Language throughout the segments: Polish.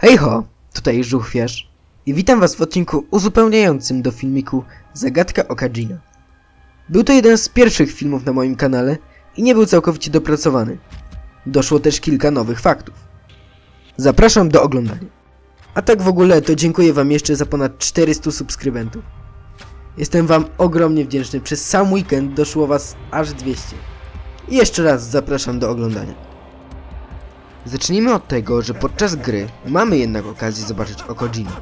Hej ho, tutaj Żuchwiarz i witam was w odcinku uzupełniającym do filmiku Zagadka Okadzina. Był to jeden z pierwszych filmów na moim kanale i nie był całkowicie dopracowany. Doszło też kilka nowych faktów. Zapraszam do oglądania. A tak w ogóle to dziękuję wam jeszcze za ponad 400 subskrybentów. Jestem wam ogromnie wdzięczny, przez sam weekend doszło was aż 200. I jeszcze raz zapraszam do oglądania. Zacznijmy od tego, że podczas gry mamy jednak okazję zobaczyć oko Gina.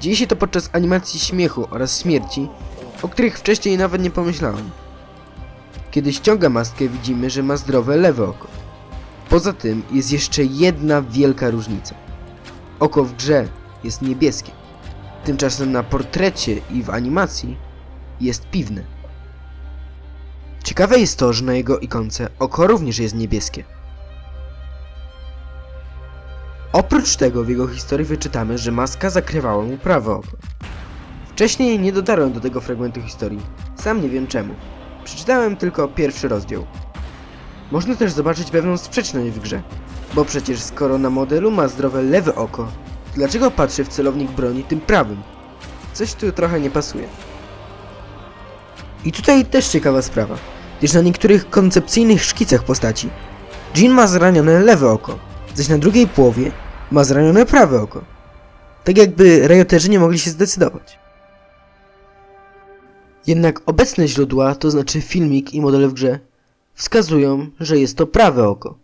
Dzieje się to podczas animacji śmiechu oraz śmierci, o których wcześniej nawet nie pomyślałem. Kiedy ściąga maskę widzimy, że ma zdrowe lewe oko. Poza tym jest jeszcze jedna wielka różnica. Oko w grze jest niebieskie. Tymczasem na portrecie i w animacji jest piwne. Ciekawe jest to, że na jego ikonce oko również jest niebieskie. Oprócz tego w jego historii wyczytamy, że maska zakrywała mu prawe oko. Wcześniej nie dotarłem do tego fragmentu historii. Sam nie wiem czemu. Przeczytałem tylko pierwszy rozdział. Można też zobaczyć pewną sprzeczność w grze. Bo przecież skoro na modelu ma zdrowe lewe oko, to dlaczego patrzy w celownik broni tym prawym? Coś tu trochę nie pasuje. I tutaj też ciekawa sprawa, gdyż na niektórych koncepcyjnych szkicach postaci Jean ma zranione lewe oko, zaś na drugiej połowie ma zranione prawe oko. Tak jakby rajoterzy nie mogli się zdecydować. Jednak obecne źródła, to znaczy filmik i modele w grze, wskazują, że jest to prawe oko.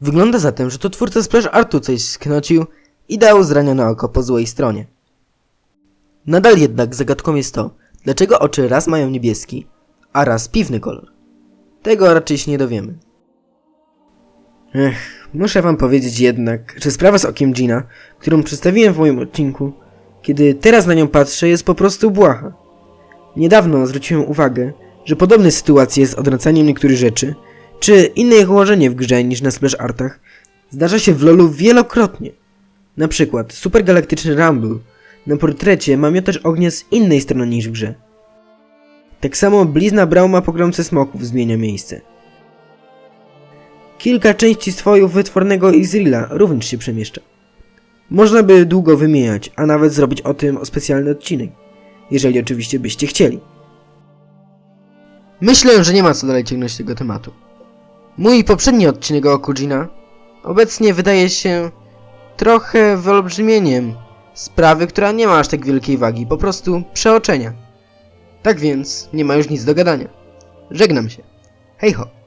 Wygląda zatem, że to twórca Splash Artu coś sknocił i dał zranione oko po złej stronie. Nadal jednak zagadką jest to, dlaczego oczy raz mają niebieski, a raz piwny kolor. Tego raczej się nie dowiemy. Ech, muszę wam powiedzieć jednak, że sprawa z okiem Gina, którą przedstawiłem w moim odcinku, kiedy teraz na nią patrzę, jest po prostu błaha. Niedawno zwróciłem uwagę, że podobne sytuacje z odwracaniem niektórych rzeczy, czy inne ich ułożenie w grze niż na splash artach, zdarza się w LoLu wielokrotnie. Na przykład supergalaktyczny Rumble na portrecie ma miotacz ognia z innej strony niż w grze. Tak samo blizna Brauma po gromce smoków zmienia miejsce. Kilka części swojów wytwornego Izrila również się przemieszcza. Można by długo wymieniać, a nawet zrobić o tym specjalny odcinek, jeżeli oczywiście byście chcieli. Myślę, że nie ma co dalej ciągnąć tego tematu. Mój poprzedni odcinek o Kujina obecnie wydaje się trochę wyolbrzymieniem sprawy, która nie ma aż tak wielkiej wagi, po prostu przeoczenia. Tak więc nie ma już nic do gadania. Żegnam się. Hej ho!